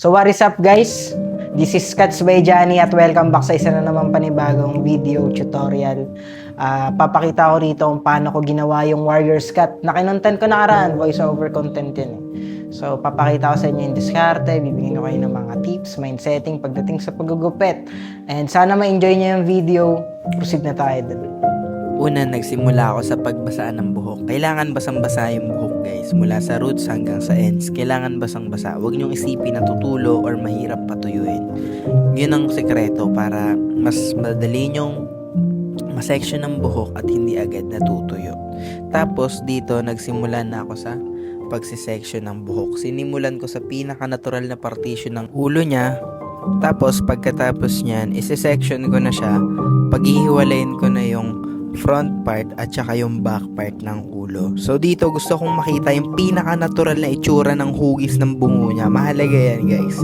So what is up guys? This is Cuts by Johnny at welcome back sa isa na naman panibagong video tutorial. Ah, papakita ko rito kung paano ko ginawa yung Warriors Cut na kinontent ko nakaraan, voice over content yun eh. So papakita ko sa inyo yung diskarte, bibigyan ko kayo ng mga tips, mind setting pagdating sa paggugupit. And sana ma-enjoy niyo yung video. Proceed na tayo dun. Una, nagsimula ako sa pagbasaan ng buhok. Kailangan basang-basa yung buhok, guys. Mula sa roots hanggang sa ends. Kailangan basang-basa. Huwag niyong isipin na tutulo or mahirap patuyuin. Yun ang sekreto para mas madali niyong masection ng buhok at hindi agad natutuyo. Tapos, dito, nagsimula na ako sa pagsisection ng buhok. Sinimulan ko sa pinaka-natural na partition ng ulo niya. Tapos, pagkatapos niyan, isi-section ko na siya. Paghihiwalayin ko na front part at saka yung back part ng ulo. So dito gusto kong makita yung pinaka-natural na itsura ng hugis ng bungo niya. Mahalaga yan guys.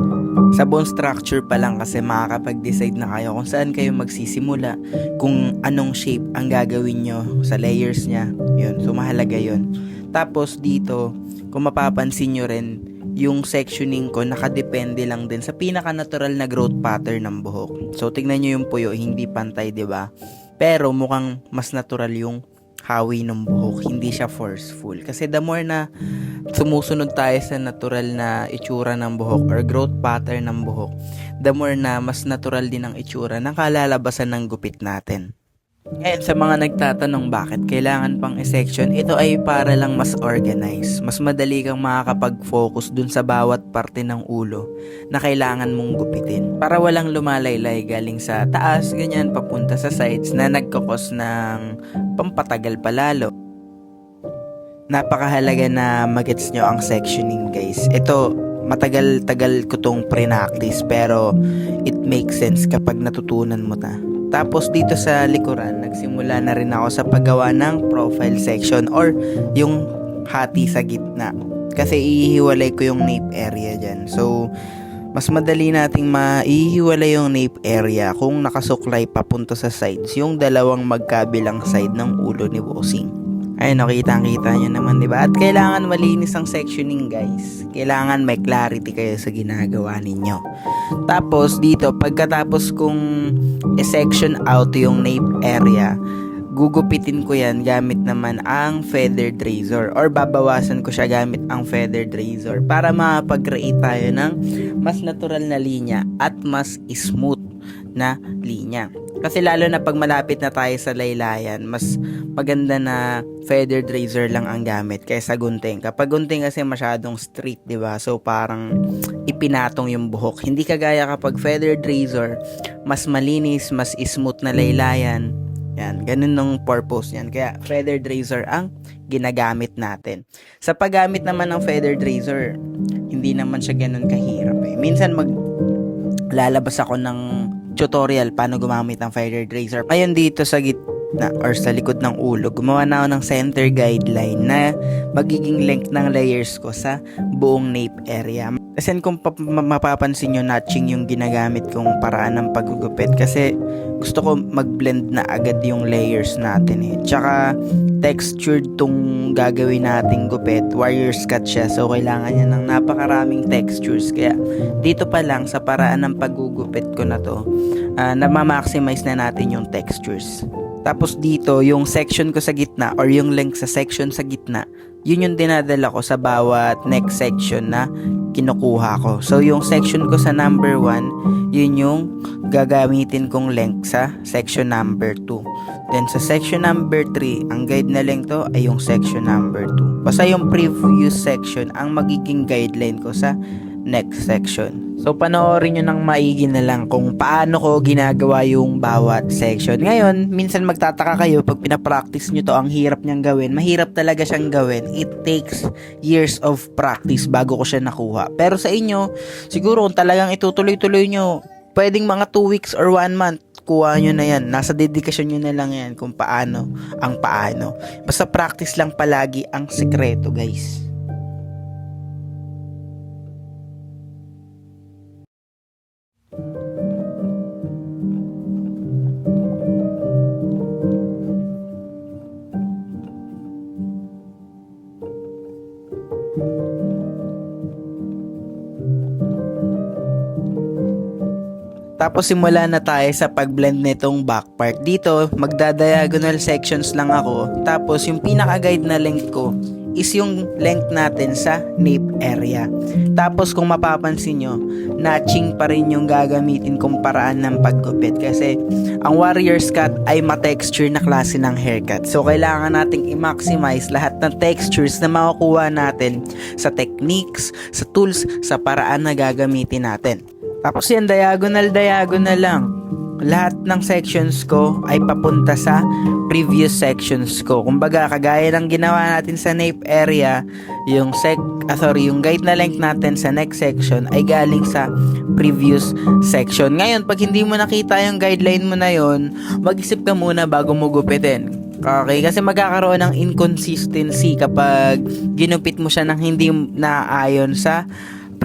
Sa bone structure pa lang kasi makakapag-decide na kayo kung saan kayo magsisimula, kung anong shape ang gagawin nyo sa layers niya. Yun, so mahalaga yun. Tapos dito, kung mapapansin nyo rin, yung sectioning ko nakadepende lang din sa pinaka-natural na growth pattern ng buhok. So tignan nyo yung puyo, hindi pantay, 'di ba? Pero mukhang mas natural yung hawi ng buhok, hindi siya forceful. Kasi the more na sumusunod tayo sa natural na itsura ng buhok or growth pattern ng buhok, the more na mas natural din ang itsura ng kalalabasan ng gupit natin. Ngayon, sa mga nagtatanong bakit kailangan pang i-section, ito ay para lang mas organize. Mas madali kang makakapag-focus dun sa bawat parte ng ulo na kailangan mong gupitin. Para walang lumalaylay galing sa taas, ganyan, papunta sa sides na nagkakos ng pampatagal palalo. Napakahalaga na magets nyo ang sectioning guys. Ito, matagal-tagal ko tong pre-practice pero it makes sense kapag natutunan mo ta. Tapos dito sa likuran, nagsimula na rin ako sa paggawa ng profile section or yung hati sa gitna. Kasi ihiwalay ko yung nape area dyan. So, mas madali nating maihiwalay yung nape area kung nakasuklay papunta sa sides yung dalawang magkabilang side ng ulo ni Bossing. Ayun, nakita kita nyo naman, di ba? At kailangan malinis ang sectioning, guys. Kailangan may clarity kayo sa ginagawa ninyo. Tapos, dito, pagkatapos kong i-section out yung nape area, gugupitin ko yan gamit naman ang feathered razor or babawasan ko siya gamit ang feathered razor para makapag-create tayo ng mas natural na linya at mas smooth na linya. Kasi lalo na pag malapit na tayo sa laylayan, mas maganda na feathered razor lang ang gamit kaysa gunting. Kapag gunting kasi masyadong straight, 'di ba? So parang ipinatong yung buhok. Hindi kagaya kapag feathered razor, mas malinis, mas smooth na laylayan. Yan, ganun ng purpose yan. Kaya feathered razor ang ginagamit natin. Sa paggamit naman ng feathered razor, hindi naman siya ganun kahirap eh. Minsan mag lalabas ako ng tutorial paano gumamit ng feathered razor. Ngayon dito sa gitna or sa likod ng ulo, gumawa na ako ng center guideline na magiging length ng layers ko sa buong nape area. Kasi kung pap- ma- mapapansin nyo, notching yung ginagamit kong paraan ng paggugupit kasi gusto ko mag-blend na agad yung layers natin eh. Tsaka textured tong gagawin nating gupit. Warriors cut siya so kailangan niya ng napakaraming textures. Kaya dito pa lang sa paraan ng paggugupit ko na to, uh, na-maximize na natin yung textures. Tapos dito, yung section ko sa gitna or yung length sa section sa gitna, yun yung dinadala ko sa bawat next section na kinukuha ko. So, yung section ko sa number 1, yun yung gagamitin kong length sa section number 2. Then, sa section number 3, ang guide na length to ay yung section number 2. Basta yung previous section ang magiging guideline ko sa next section. So, panoorin nyo ng maigi na lang kung paano ko ginagawa yung bawat section. Ngayon, minsan magtataka kayo pag pinapractice nyo to, ang hirap niyang gawin. Mahirap talaga siyang gawin. It takes years of practice bago ko siya nakuha. Pero sa inyo, siguro kung talagang itutuloy-tuloy nyo, pwedeng mga 2 weeks or 1 month, kuha nyo na yan. Nasa dedikasyon nyo na lang yan kung paano ang paano. Basta practice lang palagi ang sekreto, guys. Tapos simula na tayo sa pag-blend nitong back part. Dito, magda-diagonal sections lang ako. Tapos yung pinaka-guide na length ko is yung length natin sa nape area. Tapos kung mapapansin nyo, notching pa rin yung gagamitin kong paraan ng paggupit. Kasi ang Warriors Cut ay ma-texture na klase ng haircut. So kailangan nating i-maximize lahat ng textures na makukuha natin sa techniques, sa tools, sa paraan na gagamitin natin. Tapos yan, diagonal-diagonal lang. Lahat ng sections ko ay papunta sa previous sections ko. Kumbaga, kagaya ng ginawa natin sa nape area, yung sec, ah, sorry, yung guide na length natin sa next section ay galing sa previous section. Ngayon, pag hindi mo nakita yung guideline mo na yon, mag-isip ka muna bago mo gupitin. Okay, kasi magkakaroon ng inconsistency kapag ginupit mo siya ng hindi naayon sa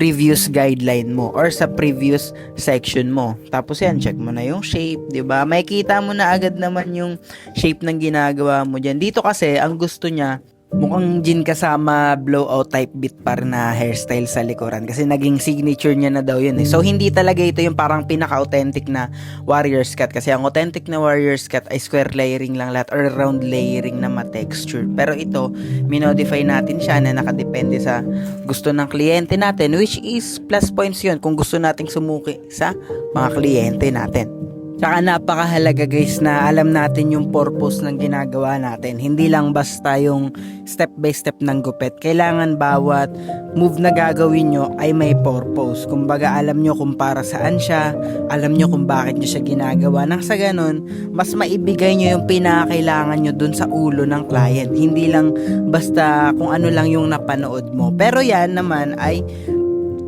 previous guideline mo or sa previous section mo. Tapos yan, check mo na yung shape, 'di ba? Makikita mo na agad naman yung shape ng ginagawa mo diyan. Dito kasi ang gusto niya mukhang gin kasama blowout type bit pa rin na hairstyle sa likuran kasi naging signature niya na daw yun eh. So hindi talaga ito yung parang pinaka-authentic na warrior's cut kasi ang authentic na warrior's cut ay square layering lang lahat or round layering na ma-texture. Pero ito, minodify natin siya na nakadepende sa gusto ng kliyente natin which is plus points yun kung gusto nating sumuki sa mga kliyente natin. Tsaka napakahalaga guys na alam natin yung purpose ng ginagawa natin. Hindi lang basta yung step by step ng gupit. Kailangan bawat move na gagawin nyo ay may purpose. Kumbaga alam nyo kung para saan siya, alam nyo kung bakit nyo siya ginagawa. Nang sa ganun, mas maibigay nyo yung pinakailangan nyo dun sa ulo ng client. Hindi lang basta kung ano lang yung napanood mo. Pero yan naman ay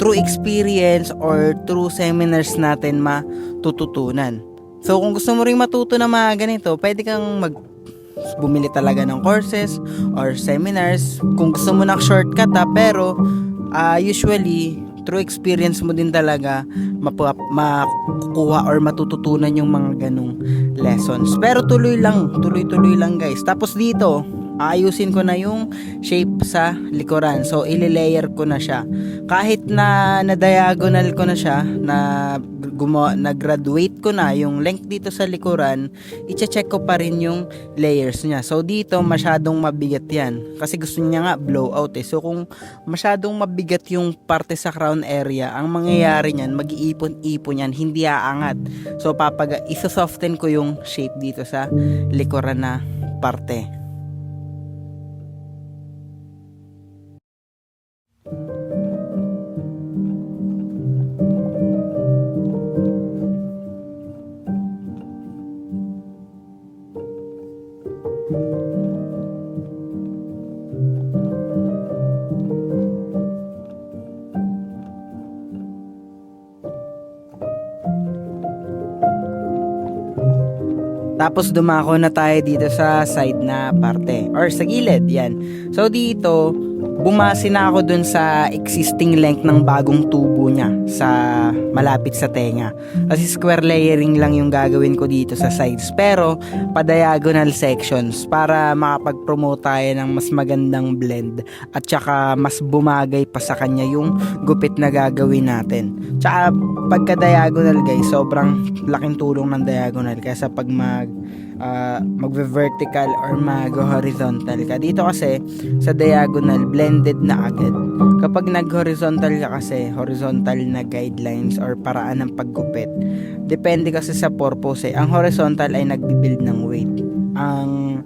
through experience or through seminars natin matututunan. So kung gusto mo ring matuto ng mga ganito, pwede kang mag bumili talaga ng courses or seminars. Kung gusto mo ng shortcut ha, pero ah, usually through experience mo din talaga mapa- makukuha or matututunan yung mga ganong lessons. Pero tuloy lang, tuloy-tuloy lang guys. Tapos dito, ayusin ko na yung shape sa likuran. So, ililayer ko na siya. Kahit na na-diagonal ko na siya, na gumawa, na-graduate ko na yung length dito sa likuran, i-check ko pa rin yung layers niya. So, dito, masyadong mabigat yan. Kasi gusto niya nga blowout eh. So, kung masyadong mabigat yung parte sa crown area, ang mangyayari niyan, mag-iipon-ipon yan, hindi aangat. So, papag isa-soften ko yung shape dito sa likuran na parte. Tapos dumako na tayo dito sa side na parte or sa gilid, yan. So dito, bumase na ako dun sa existing length ng bagong tubo niya sa malapit sa tenga. Kasi square layering lang yung gagawin ko dito sa sides. Pero pa-diagonal sections para makapag-promote tayo ng mas magandang blend at saka mas bumagay pa sa kanya yung gupit na gagawin natin. Tsaka pagka-diagonal guys, sobrang laking tulong ng diagonal kaysa pag mag uh, magve-vertical or mag-horizontal ka. Dito kasi sa diagonal blended na agad. Kapag nag-horizontal ka kasi, horizontal na guidelines or paraan ng paggupit. Depende kasi sa purpose eh. Ang horizontal ay nagbi-build ng weight. Ang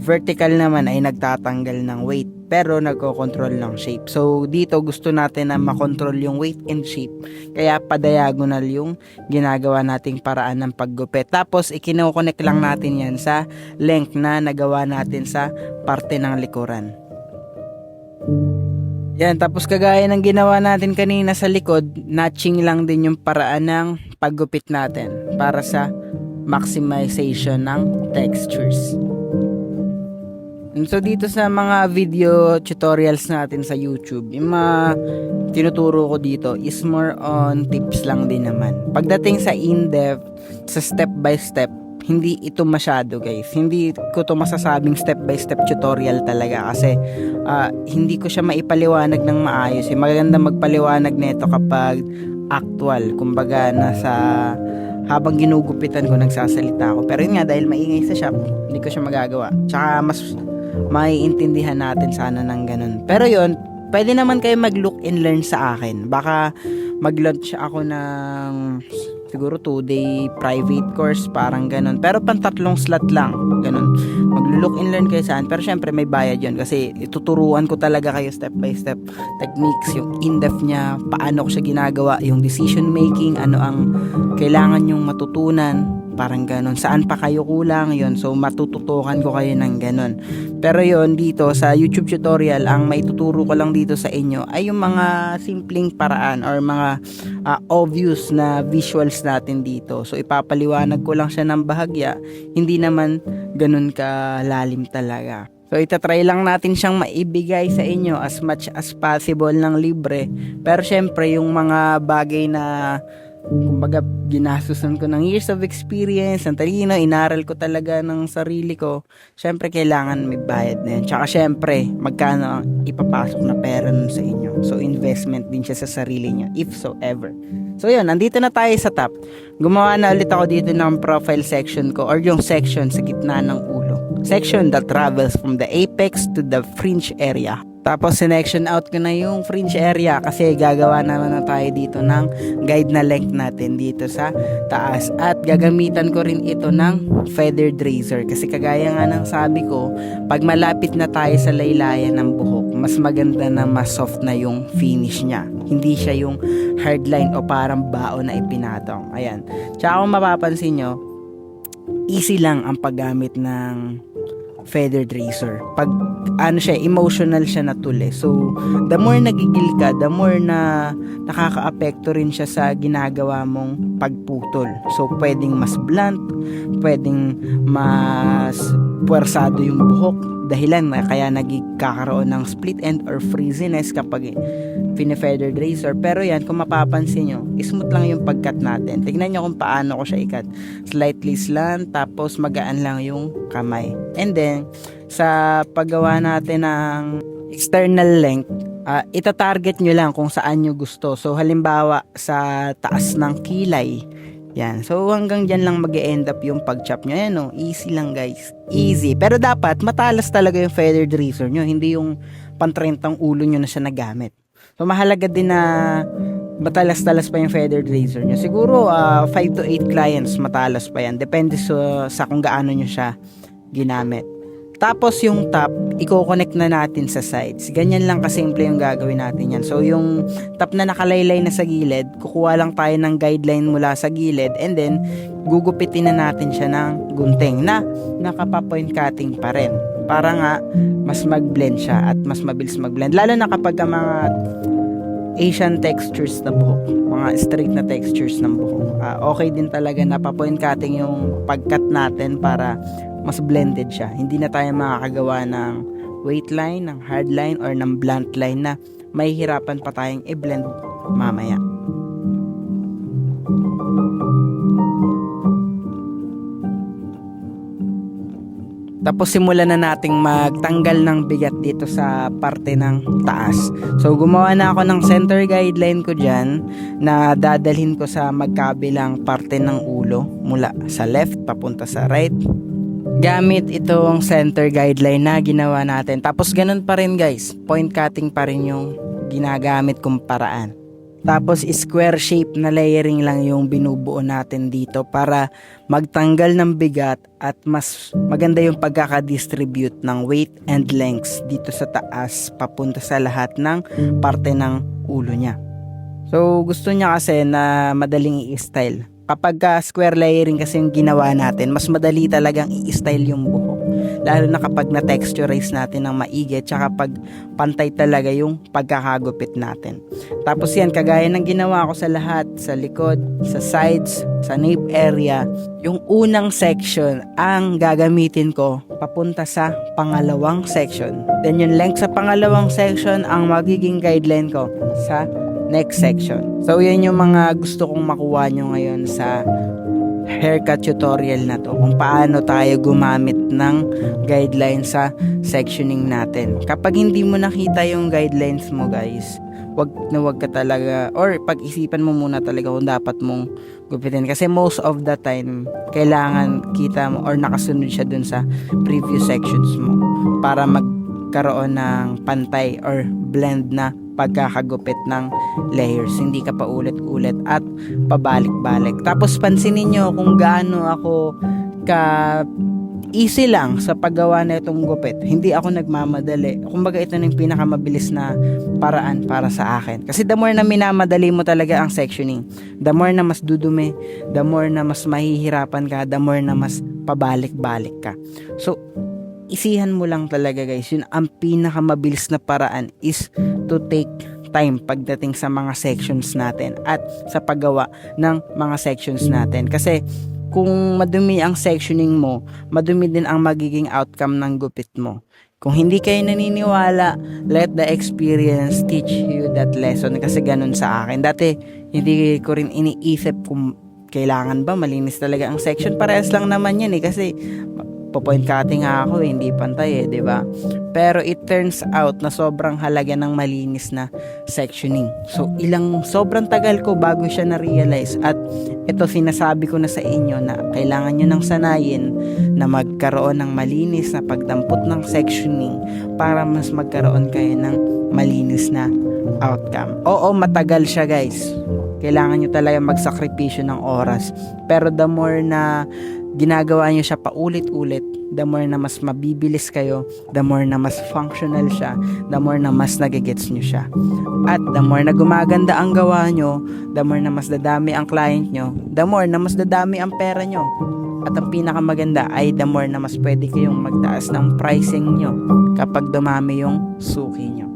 vertical naman ay nagtatanggal ng weight pero nagko-control ng shape. So dito gusto natin na makontrol yung weight and shape. Kaya pa-diagonal yung ginagawa nating paraan ng paggupit. Tapos ikino-connect lang natin yan sa length na nagawa natin sa parte ng likuran. Yan, tapos kagaya ng ginawa natin kanina sa likod, notching lang din yung paraan ng paggupit natin para sa maximization ng textures. So dito sa mga video tutorials natin sa YouTube, yung mga tinuturo ko dito is more on tips lang din naman. Pagdating sa in-depth, sa step by step, hindi ito masyado guys. Hindi ko to masasabing step by step tutorial talaga kasi ah, hindi ko siya maipaliwanag ng maayos. Eh. Maganda magpaliwanag nito kapag actual. Kumbaga nasa habang ginugupitan ko nagsasalita ako. Pero yun nga dahil maingay sa shop, hindi ko siya magagawa. Tsaka mas maiintindihan natin sana ng ganun. Pero yun, pwede naman kayo mag-look and learn sa akin. Baka mag-launch ako ng siguro 2 day private course parang ganun. Pero pang tatlong slot lang ganun. Maglo-look and learn kayo saan pero syempre may bayad yun kasi ituturuan ko talaga kayo step by step. Techniques yung in-depth niya paano ko siya ginagawa yung decision making ano ang kailangan yung matutunan parang ganun saan pa kayo kulang yon so matututukan ko kayo ng ganun pero yon dito sa YouTube tutorial ang maituturo ko lang dito sa inyo ay yung mga simpleng paraan or mga ah, obvious na visuals natin dito. So ipapaliwanag ko lang siya ng bahagya, hindi naman ganun kalalim talaga. So itatry lang natin siyang maibigay sa inyo as much as possible ng libre. Pero syempre yung mga bagay na kumbaga ginasusan ko ng years of experience, ang talino, inaral ko talaga ng sarili ko, syempre kailangan may bayad na yun. Tsaka syempre, magkano ipapasok na pera nun sa inyo. So investment din siya sa sarili niyo, if so ever. So yun, nandito na tayo sa top. Gumawa na ulit ako dito ng profile section ko or yung section sa gitna ng ulo. Section that travels from the apex to the fringe area. Tapos selection out ko na yung fringe area kasi gagawa naman na tayo dito ng guide na length natin dito sa taas. At gagamitan ko rin ito ng feathered razor kasi kagaya nga ng sabi ko, pag malapit na tayo sa laylayan ng buhok, mas maganda na mas soft na yung finish niya. Hindi siya yung hardline o parang bao na ipinatong. Ayan. Tsaka kung mapapansin nyo, easy lang ang paggamit ng feathered razor. Pag ano siya, emotional siya na eh. So, the more nagigil ka, the more na nakaka-apekto rin siya sa ginagawa mong pagputol. So, pwedeng mas blunt, pwedeng mas puwersado yung buhok. Dahilan na kaya nagkakaroon ng split end or frizziness kapag pine-feathered razor. Pero yan, kung mapapansin nyo, smooth lang yung pagkat natin. Tignan nyo kung paano ko siya ikat. Slightly slant, tapos magaan lang yung kamay. And then, sa paggawa natin ng external length, ah, itatarget nyo lang kung saan nyo gusto. So, halimbawa, sa taas ng kilay, yan. So, hanggang dyan lang mag end up yung pag-chop nyo. Yan, oh. Easy lang, guys. Easy. Pero dapat, matalas talaga yung feathered razor nyo. Hindi yung pantrentang ulo nyo na siya nagamit. So, mahalaga din na matalas-talas pa yung feathered razor nyo. Siguro, 5 to 8 clients, matalas pa yan. Depende sa, sa kung gaano nyo siya ginamit. Tapos yung top, i-connect na natin sa sides. Ganyan lang kasimple yung gagawin natin yan. So yung top na nakalaylay na sa gilid, kukuha lang tayo ng guideline mula sa gilid and then gugupitin na natin siya ng gunting na nakapapoint cutting pa rin. Para nga mas mag-blend siya at mas mabilis mag-blend. Lalo na kapag ang mga Asian textures na buhok, mga straight na textures ng buhok. Ah, okay din talaga na pa-point cutting yung pagkat natin para mas blended siya. Hindi na tayo makakagawa ng weight line, ng hard line, or ng blunt line na may hirapan pa tayong i-blend mamaya. Tapos simulan na nating magtanggal ng bigat dito sa parte ng taas. So gumawa na ako ng center guideline ko dyan na dadalhin ko sa magkabilang parte ng ulo mula sa left papunta sa right. Gamit itong center guideline na ginawa natin. Tapos ganun pa rin guys, point cutting pa rin yung ginagamit kong paraan. Tapos square shape na layering lang yung binubuo natin dito para magtanggal ng bigat at mas maganda yung pagkakadistribute ng weight and lengths dito sa taas papunta sa lahat ng parte ng ulo niya. So gusto niya kasi na madaling i-style. Kapag ka square layering kasi yung ginawa natin, mas madali talagang i-style yung buhok. Lalo na kapag na-texturize natin ng maigi tsaka pag pantay talaga yung pagkakagupit natin. Tapos yan, kagaya ng ginawa ko sa lahat, sa likod, sa sides, sa nape area, yung unang section ang gagamitin ko papunta sa pangalawang section. Then yung length sa pangalawang section ang magiging guideline ko sa next section. So yan yung mga gusto kong makuha nyo ngayon sa haircut tutorial na to kung paano tayo gumamit ng guidelines sa sectioning natin. Kapag hindi mo nakita yung guidelines mo guys, wag na wag ka talaga or pag-isipan mo muna talaga kung dapat mong gupitin kasi most of the time kailangan kita mo or nakasunod siya dun sa previous sections mo para magkaroon ng pantay or blend na pagkakagupit ng layers hindi ka pa ulit-ulit at pabalik-balik tapos pansinin nyo kung gaano ako ka easy lang sa paggawa na itong gupit. Hindi ako nagmamadali. Kumbaga ito na yung pinakamabilis na paraan para sa akin. Kasi the more na minamadali mo talaga ang sectioning, the more na mas dudumi, the more na mas mahihirapan ka, the more na mas pabalik-balik ka. So, isihan mo lang talaga guys. Yun ang pinakamabilis na paraan is to take time pagdating sa mga sections natin at sa paggawa ng mga sections natin. Kasi kung madumi ang sectioning mo, madumi din ang magiging outcome ng gupit mo. Kung hindi kayo naniniwala, let the experience teach you that lesson kasi ganun sa akin. Dati, hindi ko rin iniisip kung kailangan ba malinis talaga ang section. Parehas lang naman yan eh kasi po-point cutting nga ako eh, hindi pantay eh, 'di ba? Pero it turns out na sobrang halaga ng malinis na sectioning. So ilang sobrang tagal ko bago siya na-realize at ito sinasabi ko na sa inyo na kailangan nyo nang sanayin na magkaroon ng malinis na pagdampot ng sectioning para mas magkaroon kayo ng malinis na outcome. Oo, matagal siya guys. Kailangan nyo talaga magsakripisyo ng oras. Pero the more na ginagawa nyo siya paulit-ulit, the more na mas mabibilis kayo, the more na mas functional siya, the more na mas nagigets nyo siya. At the more na gumaganda ang gawa nyo, the more na mas dadami ang client nyo, the more na mas dadami ang pera nyo. At ang pinakamaganda ay the more na mas pwede kayong magtaas ng pricing nyo kapag dumami yung suki nyo.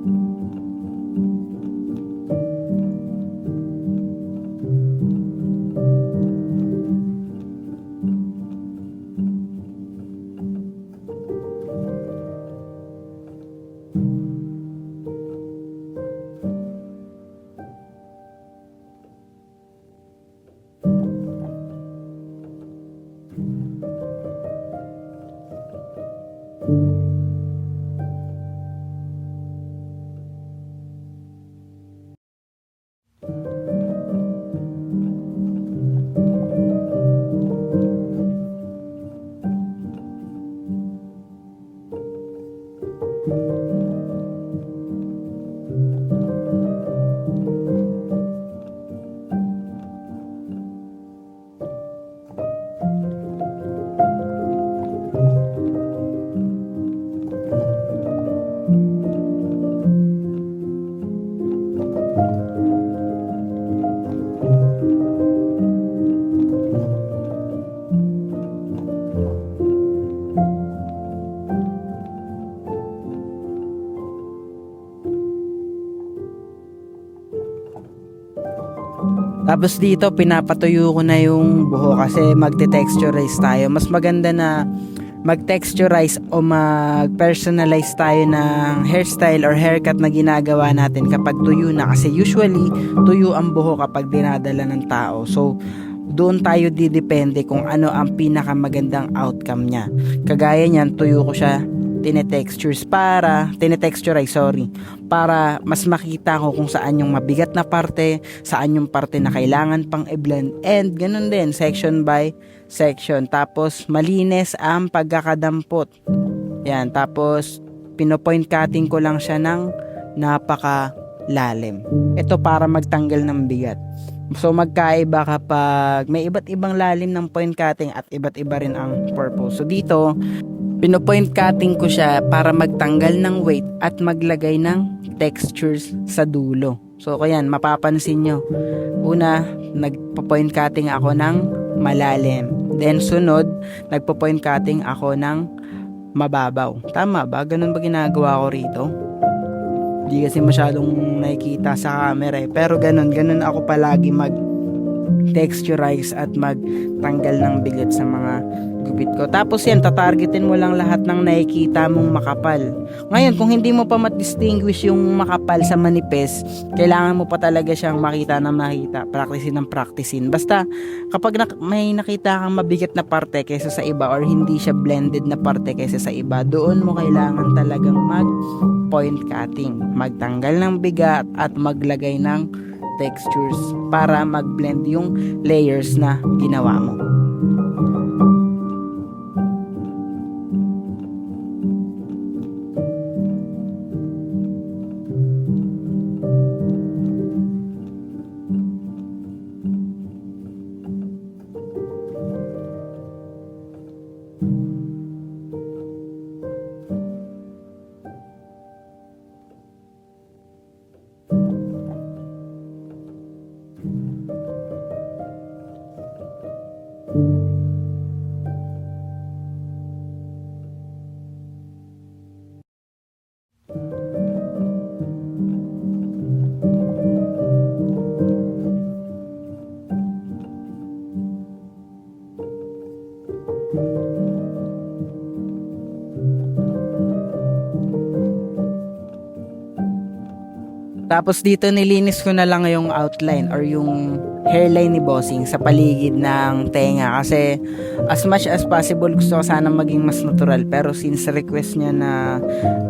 Tapos dito, pinapatuyo ko na yung buho kasi magte-texturize tayo. Mas maganda na mag-texturize o mag-personalize tayo ng hairstyle or haircut na ginagawa natin kapag tuyo na. Kasi usually, tuyo ang buho kapag dinadala ng tao. So, doon tayo didepende kung ano ang pinakamagandang outcome niya. Kagaya niyan, tuyo ko siya tinetextures para, tinetexturize, sorry, para mas makita ko kung saan yung mabigat na parte, saan yung parte na kailangan pang i-blend, and ganun din, section by section. Tapos, malinis ang pagkakadampot. Yan, tapos, pinopoint cutting ko lang siya ng napaka lalim. Ito para magtanggal ng bigat. So magkaiba kapag may iba't ibang lalim ng point cutting at iba't iba rin ang purpose. So dito, pinopoint cutting ko siya para magtanggal ng weight at maglagay ng textures sa dulo. So ayan, mapapansin nyo. Una, nagpo-point cutting ako ng malalim. Then sunod, nagpo-point cutting ako ng mababaw. Tama ba? Ganun ba ginagawa ko rito? Hindi kasi masyadong nakikita sa camera eh. Pero ganun, ganun ako palagi mag texturize at magtanggal ng bigat sa mga gupit ko. Tapos yan, tatargetin mo lang lahat ng nakikita mong makapal. Ngayon, kung hindi mo pa mat-distinguish yung makapal sa manipis, kailangan mo pa talaga siyang makita na makita, practicein ng practicein. Basta, kapag nak- may nakita kang mabigat na parte kaysa sa iba or hindi siya blended na parte kaysa sa iba, doon mo kailangan talagang mag point cutting, magtanggal ng bigat at maglagay ng textures para mag-blend yung layers na ginawa mo. Tapos dito nilinis ko na lang yung outline or yung hairline ni Bossing sa paligid ng tenga kasi as much as possible gusto ko sana maging mas natural pero since request niya na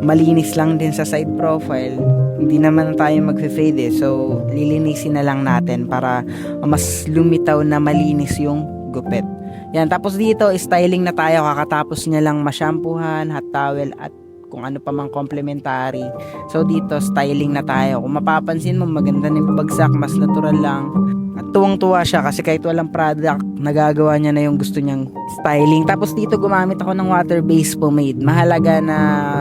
malinis lang din sa side profile hindi naman tayo magfe-fade eh so lilinisin na lang natin para mas lumitaw na malinis yung gupit. Yan, tapos dito, styling na tayo. Kakatapos niya lang masyampuhan, hot towel, at kung ano pa mang complementary. So dito, styling na tayo. Kung mapapansin mo, maganda na yung bagsak, mas natural lang. At tuwang-tuwa siya kasi kahit walang product, nagagawa niya na yung gusto niyang styling. Tapos dito, gumamit ako ng water-based pomade. Mahalaga na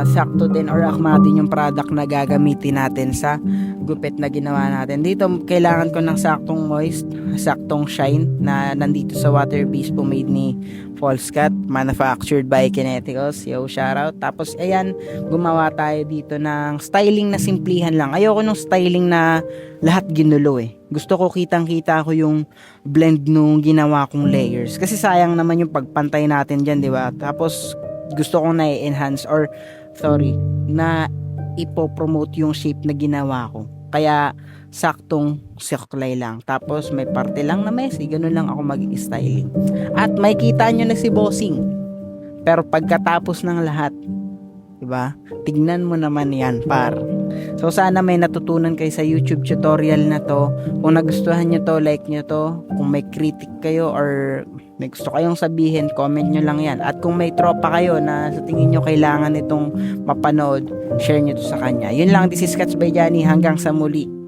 sakto din or akma din yung product na gagamitin natin sa gupit na ginawa natin. Dito, kailangan ko ng saktong moist, saktong shine na nandito sa water-based pomade ni False Cut, manufactured by Kineticals. Yo, shoutout. Tapos, ayan, gumawa tayo dito ng styling na simplihan lang. Ayoko nung styling na lahat ginulo eh. Gusto ko kitang-kita ko yung blend nung ginawa kong layers. Kasi sayang naman yung pagpantay natin dyan, di ba? Tapos, gusto kong na-enhance or, sorry, na ipopromote yung shape na ginawa ko. Kaya, saktong suklay lang. Tapos, may parte lang na messy. Ganun lang ako mag-styling. At may kita nyo na si Bossing. Pero pagkatapos ng lahat, 'di ba? Tignan mo naman 'yan, par. So sana may natutunan kayo sa YouTube tutorial na to. Kung nagustuhan nyo to, like nyo to. Kung may critic kayo or may gusto kayong sabihin, comment nyo lang yan. At kung may tropa kayo na sa tingin nyo kailangan itong mapanood, share nyo to sa kanya. Yun lang, this is Cats by Johnny. Hanggang sa muli.